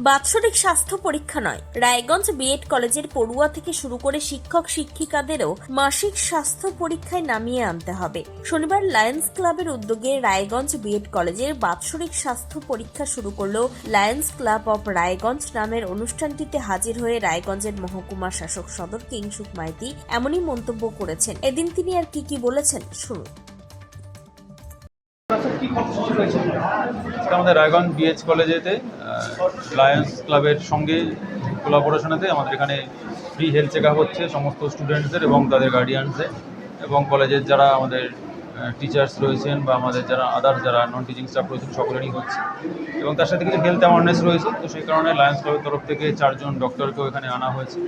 বাৎসরিক স্বাস্থ্য পরীক্ষা নয়। রায়গঞ্জ বিএড কলেজের পড়ুয়া থেকে শুরু করে শিক্ষক শিক্ষিকাদেরও মাসিক স্বাস্থ্য পরীক্ষায় নামিয়ে আনতে হবে। শনিবার লায়ন্স ক্লাবের উদ্যোগে রায়গঞ্জ বিএড কলেজের বাৎসরিক স্বাস্থ্য পরীক্ষা শুরু করল লায়ন্স ক্লাব অফ রায়গঞ্জ নামের অনুষ্ঠানটিতে হাজির হয়ে রায়গঞ্জের মহকুমা শাসক সদর কিংসুক মাইতি এমনই মন্তব্য করেছেন। এদিন তিনি আর কি কি বলেছেন, শুনুন। আমাদের রায়গঞ্জ বিএচ কলেজেতে লায়ন্স ক্লাবের সঙ্গে কোলাবোরেশনেতে আমাদের এখানে ফ্রি হেলথ চেক হচ্ছে সমস্ত স্টুডেন্টসদের এবং তাদের গার্ডিয়ানসদের এবং কলেজের যারা আমাদের টিচার্স রয়েছেন বা আমাদের যারা আদার্স যারা নন টিচিং স্টাফ রয়েছেন সকলেরই হচ্ছে। এবং তার সাথে কিছু হেলথ অ্যাওয়ারনেস রয়েছে, তো সেই কারণে লায়ন্স ক্লাবের তরফ থেকে চারজন ডক্টরকেও এখানে আনা হয়েছে।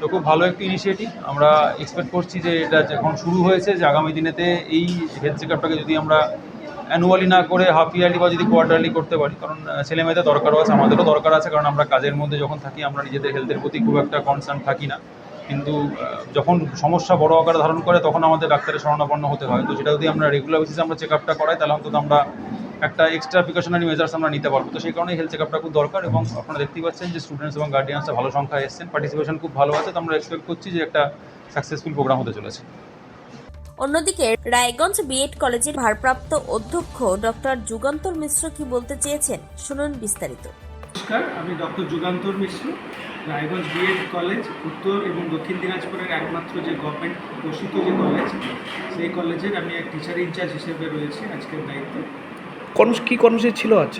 তো খুব ভালো একটি ইনিশিয়েটিভ আমরা এক্সপেক্ট করছি যে এটা যখন শুরু হয়েছে, যে আগামী দিনেতে এই হেলথ চেক যদি আমরা অ্যানুয়ালি না করে হাফ ইয়ারলি বা যদি কোয়ার্টারলি করতে পারি, কারণ ছেলে মেয়েদের দরকারও আছে, আমাদেরও দরকার আছে, কারণ আমরা কাজের মধ্যে যখন থাকি, আমরা নিজেদের হেলথের প্রতি খুব একটা কনসার্ন থাকি না। কিন্তু যখন সমস্যা বড় আকার ধারণ করে, তখন আমাদের ডাক্তারের শরণাপন্ন হতে হয়। তো সেটা যদি আমরা রেগুলার বেসিসে আমরা চেক আপটা করাই, তাহলে অন্তত আমরা একটা এক্সট্রা প্রিকশনারি মেজার্স আমরা নিতে পারব। তো সেই কারণে হেলথ চেক আপটা খুব দরকার এবং আপনারা দেখতেই পাচ্ছেন যে স্টুডেন্টস এবং গার্ডিয়ানসরা ভালো সংখ্যায় এসেছেন পার্টিসিপেশন খুব ভালো আছে। তো আমরা এক্সপেক্ট করছি যে একটা সাকসেসফুল প্রোগ্রাম হতে চলেছে। অন্যদিকে রায়গঞ্জ বিএড কলেজের ভারপ্রাপ্ত অধ্যক্ষ ডক্টর যুগান্তর মিশ্র কি বলতে চেয়েছেন? শুনুন বিস্তারিত। নমস্কার আমি doctor Jugantar Mishra. Raiganj BEd college উত্তর এবং দক্ষিণ দিনাজপুরের একমাত্র যে গভর্নমেন্ট ঘোষিত যে কলেজ সেই কলেজের আমি এক টিচার ইনচার্জ হিসেবে রয়েছি আজকের দায়িত্বে। কর্ম কী কর্মসূচি ছিল আজ?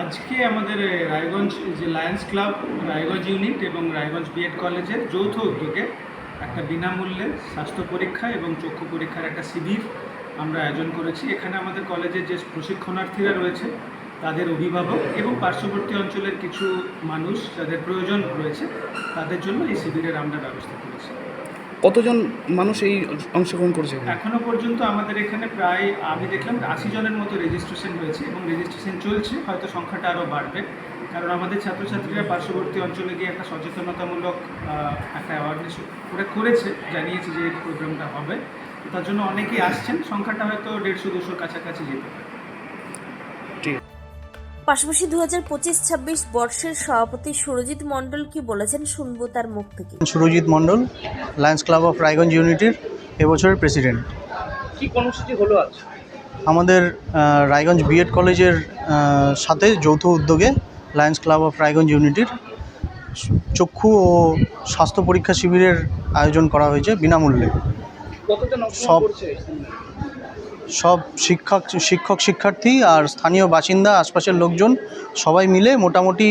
আজকে আমাদের রায়গঞ্জ যে লায়ন্স ক্লাব রায়গঞ্জ ইউনিট এবং রায়গঞ্জ বিএড কলেজের যৌথ উদ্যোগে একটা বিনামূল্যে স্বাস্থ্য পরীক্ষা এবং চক্ষু পরীক্ষার একটা শিবির আমরা আয়োজন করেছি। এখানে আমাদের কলেজের যে প্রশিক্ষণার্থীরা রয়েছে তাদের অভিভাবক এবং পার্শ্ববর্তী অঞ্চলের কিছু মানুষ যাদের প্রয়োজন রয়েছে তাদের জন্য এই শিবিরের আমরা ব্যবস্থা করেছি। কতজন মানুষ এই অংশগ্রহণ করেছে এখনও? পর্যন্ত আমাদের এখানে প্রায় আমি দেখলাম আশি জনের মতো রেজিস্ট্রেশন হয়েছে এবং রেজিস্ট্রেশন চলছে হয়তো সংখ্যাটা আরও বাড়বে। কারণ আমাদের ছাত্রছাত্রীরা পার্শ্ববর্তী অঞ্চলে গিয়ে একটা সচেতনতামূলক একটা অ্যাওয়ারনেস করে করেছে জানিয়েছে যে এই প্রোগ্রামটা হবে। তার জন্য অনেকেই আসছেন সংখ্যাটা হয়তো দেড়শো দুশোর কাছাকাছি যেতে পারে। পাশাপাশি দু হাজার পঁচিশ ছাব্বিশ বর্ষের সভাপতি সুরজিৎ মণ্ডল কি বলেছেন শুনব তার মুখ থেকে। Surajit Mondal Lions club of Raiganj ইউনিটির এবছরের প্রেসিডেন্ট কী কর্মসূচি হলো আজ? আমাদের রায়গঞ্জ বিএড কলেজের সাথে যৌথ উদ্যোগে লায়ন্স ক্লাব অফ রায়গঞ্জ ইউনিটির চক্ষু ও স্বাস্থ্য পরীক্ষা শিবিরের আয়োজন করা হয়েছে বিনামূল্যে। সব সব শিক্ষক শিক্ষক শিক্ষার্থী আর স্থানীয় বাসিন্দা আশপাশের লোকজন সবাই মিলে মোটামুটি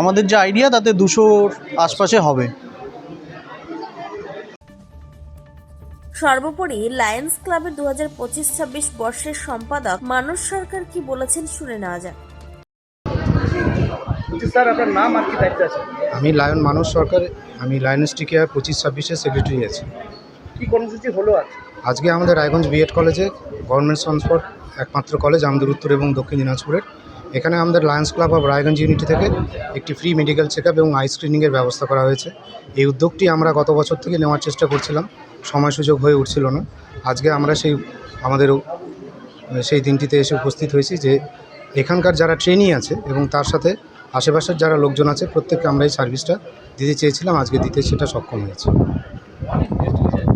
আমাদের যে আইডিয়া তাতে দুশোর আশপাশে হবে। সর্বোপরি লায়ন্স ক্লাবের দু হাজার পঁচিশ ছাব্বিশ বর্ষের সম্পাদক মানস সরকার কি বলেছেন শুনে নেওয়া যাক। স্যার আপনার নাম আর কি দায়িত্ব আছে? আমি লায়ন মানস সরকার আমি লায়ন্স টিকিয়া পঁচিশ ছাব্বিশের সেক্রেটারি আছি। কী কর্মসূচি হলো আজ? আজকে আমাদের রায়গঞ্জ বিএড কলেজে গভর্নমেন্ট স্পন্সর একমাত্র কলেজ আমাদের উত্তর এবং দক্ষিণ দিনাজপুরের। এখানে আমাদের Lions club of Raiganj unity থেকে একটি ফ্রি মেডিকেল চেক এবং আই স্ক্রিনিংয়ের ব্যবস্থা করা হয়েছে। এই উদ্যোগটি আমরা গত বছর থেকে নেওয়ার চেষ্টা করছিলাম সময় সুযোগ হয়ে উঠছিল না। আজকে আমরা সেই আমাদের সেই দিনটিতে এসে উপস্থিত হয়েছি যে এখানকার যারা ট্রেনি আছে এবং তার সাথে আশেপাশের যারা লোকজন আছে, প্রত্যেককে আমরা এই সার্ভিসটা দিতে চেয়েছিলাম, আজকে দিতে সেটা সক্ষম হয়েছে।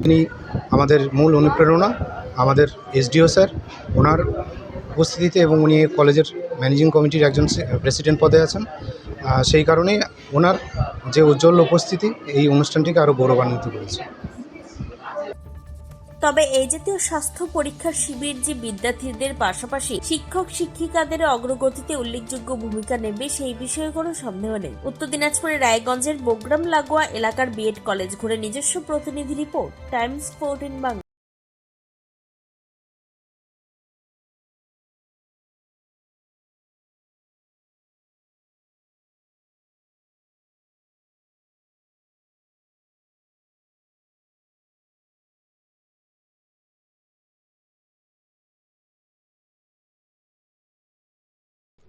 তিনি আমাদের মূল অনুপ্রেরণা, আমাদের এসডিও স্যার, ওনার উপস্থিতিতে এবং উনি কলেজের ম্যানেজিং কমিটির একজন প্রেসিডেন্ট পদে আছেন। সেই কারণেই ওনার যে উজ্জ্বল উপস্থিতি, এই অনুষ্ঠানটিকে আরও গৌরবান্বিত করেছে। তবে এই জাতীয় স্বাস্থ্য পরীক্ষার শিবির যে বিদ্যার্থীদের পাশাপাশি শিক্ষক, শিক্ষিকাদের অগ্রগতিতে উল্লেখযোগ্য ভূমিকা নেবে সেই বিষয়ে কোনো সন্দেহ নেই। উত্তর দিনাজপুরের রায়গঞ্জের বোগ্রাম লাগোয়া এলাকার বিএড কলেজ ঘুরে নিজস্ব প্রতিনিধি রিপোর্ট, টাইমস ফোর্টিন বাংলা।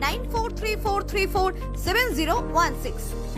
9434347016.